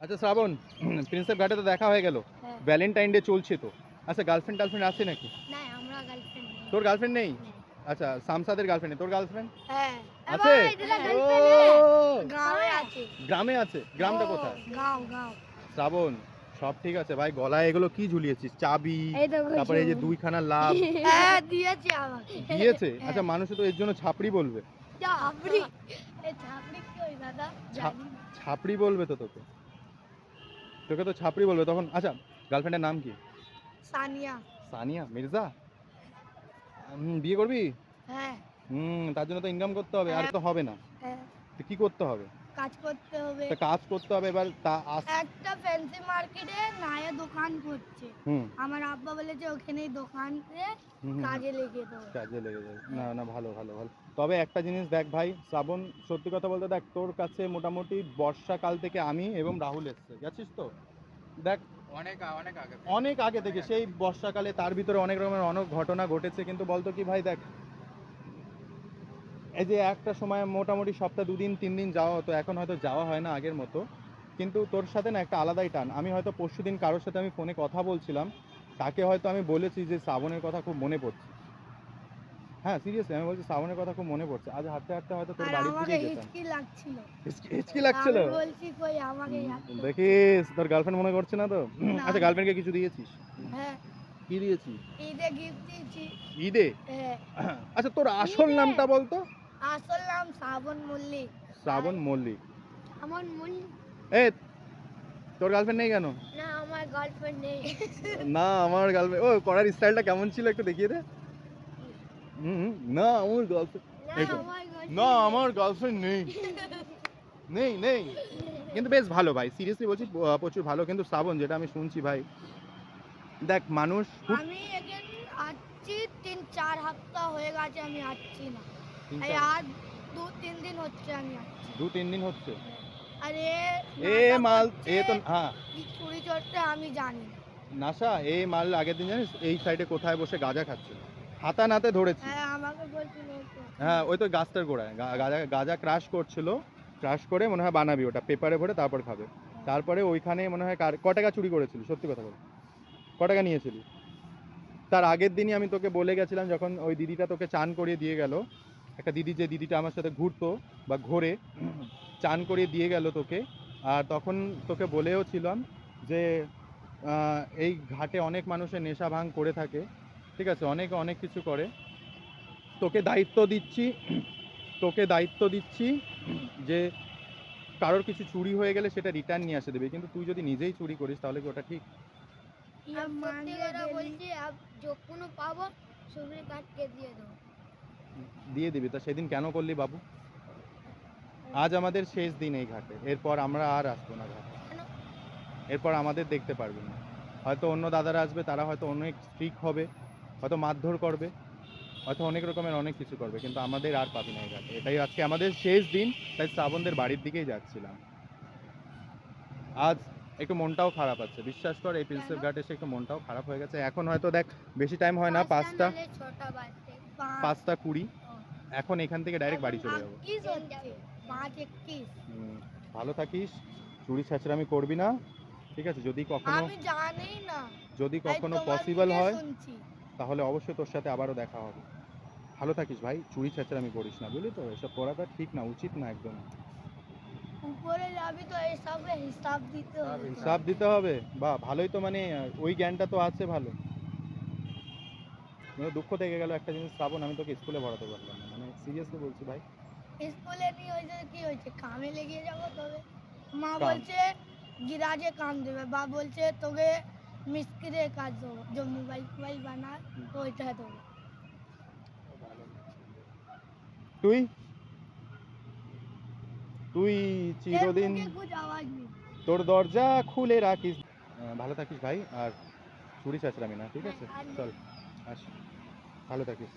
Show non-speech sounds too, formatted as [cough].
আচ্ছা শ্রাবণ প্রিন্সেপ ঘাটে তো দেখা হয়ে গেল। হ্যাঁ। ভ্যালেন্টাইন ডে চলছে তো। আচ্ছা গার্লফ্রেন্ড টার্লফ্রেন্ড আছে নাকি? না আমরা গার্লফ্রেন্ড তোর গার্লফ্রেন্ড নেই? আচ্ছা সামসাদের গার্লফ্রেন্ড তোর গার্লফ্রেন্ড হ্যাঁ। আছে? গ্রামে আছে। গ্রামে আছে? গ্রামটা কোথায়? গাঁও গাঁও। শ্রাবণ সব ঠিক আছে। ভাই গলায় এগুলো কি ঝুলিয়েছিস? চাবি তারপরে এই যে দুইখানা লাভ। [laughs] হ্যাঁ দিয়েছে আমাকে। দিয়েছে? আচ্ছা মানুষে তো এর জন্য ছাপড়ি বলবে। ছাপড়ি ছাপড়ি দাদা। ছাপড়ি বলবে তো তোকে। তোকে তো ছাপড়ি বলবে তখন আচ্ছা গার্লফ্রেন্ডের নাম কি? সানিয়া। সানিয়া মির্জা? বিয়ে করবি? হ্যাঁ। হুম তার জন্য তো ইনকাম করতে হবে আর তো হবে না। হ্যাঁ। তো কি করতে হবে? কাজ করতে হবে। তা কাজ করতে হবে এবার তা আস একটা ফ্যান্সি মার্কেটে নায়া দোকান করছে। হুম। আমার আব্বা বলেছে ওখানেই দোকান হুম, কাজে লেগে দেবো। কাজে লেগে যাবে না না ভালো ভালো ভালো। তবে একটা জিনিস দেখ ভাই শ্রাবণ সত্যি কথা বলতে দেখ তোর কাছে মোটামুটি বর্ষাকাল থেকে আমি এবং রাহুল এসছে। গেছিস তো? দেখ অনেক অনেক আগে অনেক আগে থেকে সেই বর্ষাকালে তার ভিতরে অনেক রকমের অনেক ঘটনা ঘটেছে। কিন্তু বলতো কি ভাই দেখ এই যে একটা সময় মোটামুটি সপ্তাহ দুদিন তিন দিন যাওয়া হতো এখন হয়তো যাওয়া হয় না আগের মতো। কিন্তু তোর সাথে না একটা আলাদাই টান। আমি হয়তো পরশু দিন কারোর সাথে আমি ফোনে কথা বলছিলাম তাকে হয়তো আমি বলেছি যে শ্রাবণের কথা খুব মনে পড়ছে। হ্যাঁ সিরিয়াসলি আমি বলছি শ্রাবণের কথা খুব মনে পড়ছে। আজ হাঁটতে হাঁটতে হয়তো তোর বাড়ির দিকেই যেতাম। হিচকি লাগছিল। বলছি কই আমাকে দেখিস তোর গার্লফ্রেন্ড মনে করছে না তো? আচ্ছা গার্লফ্রেন্ডকে কিছু দিয়েছিস? হ্যাঁ। কি দিয়েছিস? ঈদে গিফট দিয়েছি। ঈদে? হ্যাঁ। আচ্ছা তোর আসল? নামটা বলতো? আসল নাম শ্রাবণ মল্লিক। শ্রাবণ মল্লিক। আমার মল্লিক এ তোর গার্লফ্রেন্ড নেই কেন? না আমার গার্লফ্রেন্ড নেই। [laughs] না আমার গার্লফ্রেন্ড ও করার স্টাইলটা কেমন ছিল একটু দেখিয়ে দে। হুম না আমার গার্লফ্রেন্ড না আমার না আমার গার্লফ্রেন্ড নেই। নেই নেই। কিন্তু বেশ ভালো ভাই সিরিয়াসলি বলছি প্রচুর ভালো। কিন্তু শ্রাবণ যেটা আমি শুনছি ভাই দেখ মানুষ আমি এখানে আসছি তিন চার সপ্তাহ হয়ে গেছে আমি আসছি না। দু তিন দিন হচ্ছে আমি দু তিন দিন হচ্ছে? আর এ এ মাল এ তো হ্যাঁ। চুরি চড়তে আমি জানি নাসা এই মাল আগের দিন জানিস এই সাইডে কোথায় বসে গাঁজা খাচ্ছে? হাতা নাতে ধরেছি। হ্যাঁ। হ্যাঁ ওই তো গাছটার গোড়ায়। গাঁজা গাঁজা ক্রাশ করছিল। ক্রাশ করে মনে হয় বানাবি ওটা পেপারে ভরে তারপর খাবে। তারপরে ওইখানে মনে হয় কার- ক টাকা চুরি করেছিলি? সত্যি কথা বল। ক টাকা নিয়েছিলি? তার আগের দিনই আমি তোকে বলে গেছিলাম যখন ওই দিদিটা তোকে চান করিয়ে দিয়ে গেল একটা দিদি যে দিদিটা আমার সাথে ঘুরতো বা ঘোরে, চান করিয়ে দিয়ে গেল তোকে। আর তখন তোকে বলেও ছিলাম যে এই ঘাটে অনেক মানুষের নেশা ভাঙ করে থাকে, ঠিক আছে? অনেক অনেক কিছু করে। তোকে দায়িত্ব দিচ্ছি, তোকে দায়িত্ব দিচ্ছি যে কারোর কিছু চুরি হয়ে গেলে সেটা রিটার্ন নিয়ে আসে দেবে। কিন্তু তুই যদি নিজেই চুরি করিস তাহলে কি ওটা ঠিক? বলছি যখন পাবো ছবি কাটকে দিয়ে দেবো। দিয়ে দিবি তা সেদিন কেন করলি বাবু? আজ আমাদের শেষ দিন এই ঘাটে এরপর আমরা আর আসব না ঘাটে। এরপর আমাদের দেখতে পারবি না। হয়তো অন্য দাদারা আসবে তারা হয়তো অনেক স্ট্রিক হবে হয়তো মারধর করবে হয়তো অনেক রকমের অনেক কিছু করবে কিন্তু আমাদের আর পাবি না এই ঘাটে। এটাই আজকে আমাদের শেষ দিন তাই শ্রাবণদের বাড়ির দিকেই যাচ্ছিলাম। আজ একটু মনটাও খারাপ আছে বিশ্বাস কর এই প্রিন্সেপ? ঘাটে এসে একটু মনটাও খারাপ হয়ে গেছে। এখন হয়তো দেখ বেশি টাইম হয় না পাঁচটা পাঁচটা কুড়ি। এখন এখান থেকে ডাইরেক্ট বাড়ি চলে যাব। ভালো থাকিস। চুরি ছাঁচড়ামি করবি না। ঠিক আছে যদি কখনো যদি কখনো পসিবল হয় তাহলে অবশ্যই তোর সাথে আবারও দেখা হবে। ভালো থাকিস ভাই চুরি ছাঁচড়ামি করিস না বুঝলি তো? এসব করাটা ঠিক না উচিত না একদম। উপরে যাবি তো এসবে হিসাব দিতে হবে। হিসাব দিতে হবে। বা ভালোই তো মানে ওই জ্ঞানটা তো আছে ভালো। কিন্তু দুঃখ থেকে গেল একটা জিনিস শ্রাবণ আমি তোকে স্কুলে ভরাতে পারলাম না। মানে সিরিয়াসলি বলছি ভাই। স্কুলে নিয়ে হয়েছে কি হয়েছে? কামে লেগে যাব তবে। মা বলছে গিরাজে কাম দেবে। বা বলছে তোকে মিস্ত্রির কাজ দেবো যে মোবাইল ফোবাইল বানায় ওইটা দেবো। তুই? তুই চিরদিন তোর দরজা খুলে রাখিস। ভালো থাকিস ভাই আর চুরি চাচড়ামি না ঠিক আছে? চল আস। ভালো থাকিস